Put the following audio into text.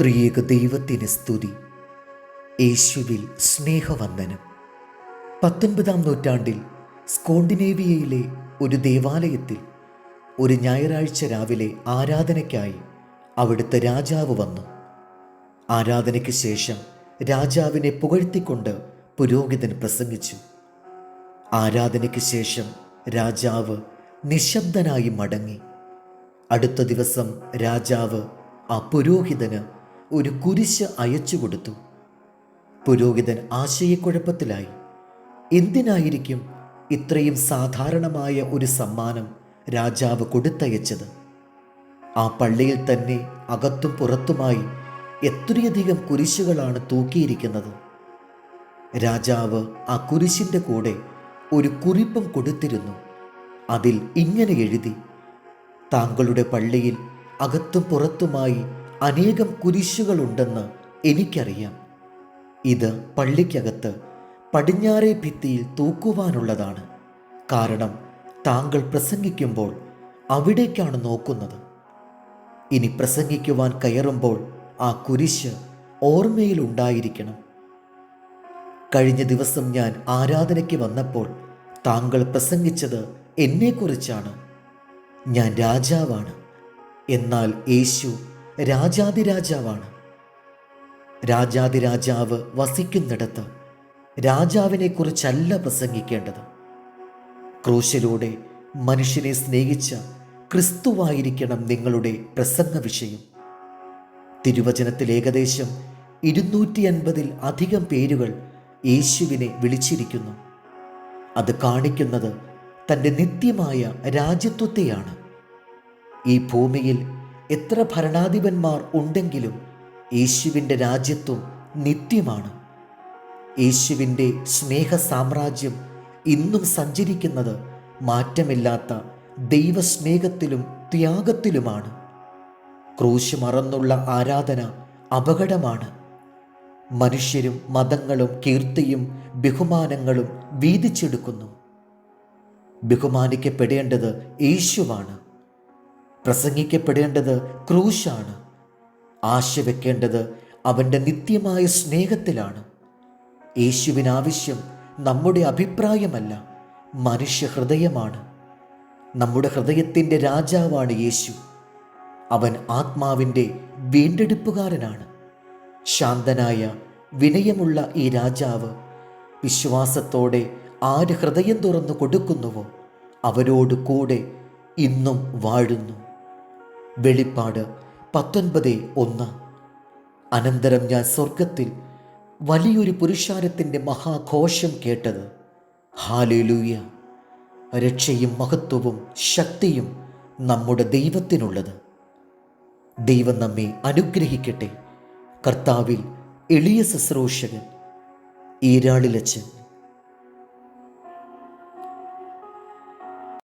ത്രിയേക ദൈവത്തിന് സ്തുതി. യേശുവിൽ സ്നേഹവന്ദനം. പത്തൊൻപതാം നൂറ്റാണ്ടിൽ സ്കോണ്ടിനേവിയയിലെ ഒരു ദേവാലയത്തിൽ ഒരു ഞായറാഴ്ച രാവിലെ ആരാധനയ്ക്കായി അവിടുത്തെ രാജാവ് വന്നു. ആരാധനയ്ക്ക് ശേഷം രാജാവിനെ പുകഴ്ത്തിക്കൊണ്ട് പുരോഹിതൻ പ്രസംഗിച്ചു. ആരാധനയ്ക്ക് ശേഷം രാജാവ് നിശബ്ദനായി മടങ്ങി. അടുത്ത ദിവസം രാജാവ് ആ പുരോഹിതന് ഒരു കുരിശ് അയച്ചു കൊടുത്തു. പുരോഹിതൻ ആശയക്കുഴപ്പത്തിലായി. എന്തിനായിരിക്കും ഇത്രയും സാധാരണമായ ഒരു സമ്മാനം രാജാവ് കൊടുത്തയച്ചത്? ആ പള്ളിയിൽ തന്നെ അകത്തും പുറത്തുമായി എത്രയധികം കുരിശുകളാണ് തൂക്കിയിരിക്കുന്നത്? രാജാവ് ആ കുരിശിന്റെ കൂടെ ഒരു കുറിപ്പും കൊടുത്തിരുന്നു. അതിൽ ഇങ്ങനെ എഴുതി താങ്കളുടെ പള്ളിയിൽ അകത്തും പുറത്തുമായി അനേകം കുരിശുകളുണ്ടെന്ന് എനിക്കറിയാം. ഇത് പള്ളിക്കകത്ത് പടിഞ്ഞാറേ ഭിത്തിയിൽ തൂക്കുവാനുള്ളതാണ്. കാരണം താങ്കൾ പ്രസംഗിക്കുമ്പോൾ അവിടേക്കാണ് നോക്കുന്നത്. ഇനി പ്രസംഗിക്കുവാൻ കയറുമ്പോൾ ആ കുരിശ് ഓർമ്മയിലുണ്ടായിരിക്കണം കഴിഞ്ഞ ദിവസം ഞാൻ ആരാധനയ്ക്ക് വന്നപ്പോൾ താങ്കൾ പ്രസംഗിച്ചത് എന്നെക്കുറിച്ചാണ്. ഞാൻ രാജാവാണ്. എന്നാൽ യേശു രാജാതിരാജാവാണ് രാജാതിരാജാവ് വസിക്കുന്നിടത്ത് രാജാവിനെക്കുറിച്ചല്ല പ്രസംഗിക്കേണ്ടത്. ക്രൂശിലൂടെ മനുഷ്യനെ സ്നേഹിച്ച ക്രിസ്തുവായിരിക്കണം നിങ്ങളുടെ പ്രസംഗ വിഷയം തിരുവചനത്തിൽ ഏകദേശം ഇരുന്നൂറ്റി അൻപതിൽ അധികം പേരുകൾ യേശുവിനെ വിളിച്ചിരിക്കുന്നു. അത് കാണിക്കുന്നത് തന്റെ നിത്യമായ രാജ്യത്വത്തെയാണ്. ഈ ഭൂമിയിൽ എത്ര ഭരണാധിപന്മാർ ഉണ്ടെങ്കിലും യേശുവിന്റെ രാജ്യത്വം നിത്യമാണ്. യേശുവിന്റെ സ്നേഹ സാമ്രാജ്യം ഇന്നും സഞ്ചരിക്കുന്നത് മാറ്റമില്ലാത്ത ദൈവസ്നേഹത്തിലും ത്യാഗത്തിലുമാണ്. ക്രൂശ് മറന്നുള്ള ആരാധന അപകടമാണ്. മനുഷ്യരും മതങ്ങളും കീർത്തിയും ബഹുമാനങ്ങളും വീതിച്ചെടുക്കുന്നു. ബഹുമാനിക്കപ്പെടേണ്ടത് യേശുവാണ്. പ്രസംഗിക്കപ്പെടേണ്ടത് ക്രൂശാണ്. ആശ വെക്കേണ്ടത് അവന്റെ നിത്യമായ സ്നേഹത്തിലാണ്. യേശുവിനാവശ്യം നമ്മുടെ അഭിപ്രായമല്ല മനുഷ്യ ഹൃദയമാണ് നമ്മുടെ ഹൃദയത്തിന്റെ രാജാവാണ് യേശു. അവൻ ആത്മാവിന്റെ വീണ്ടെടുപ്പുകാരനാണ്. ശാന്തനായ വിനയമുള്ള ഈ രാജാവ് വിശ്വാസത്തോടെ ആര് ഹൃദയം തുറന്നു കൊടുക്കുന്നുവോ അവരോട് കൂടെ ഇന്നും വാഴുന്നു. വെളിപ്പാട് പത്തൊൻപത് ഒന്ന്. അനന്തരം ഞാൻ സ്വർഗത്തിൽ വലിയൊരു പുരുഷാരത്തിന്റെ മഹാഘോഷം കേട്ടത്. ഹാലുലൂയ. രക്ഷയും മഹത്വവും ശക്തിയും നമ്മുടെ ദൈവത്തിനുള്ളത്. ദൈവം നമ്മെ അനുഗ്രഹിക്കട്ടെ. കർത്താവിൽ എളിയ ശുശ്രൂഷകൻ ഈരാളിലച്ചൻ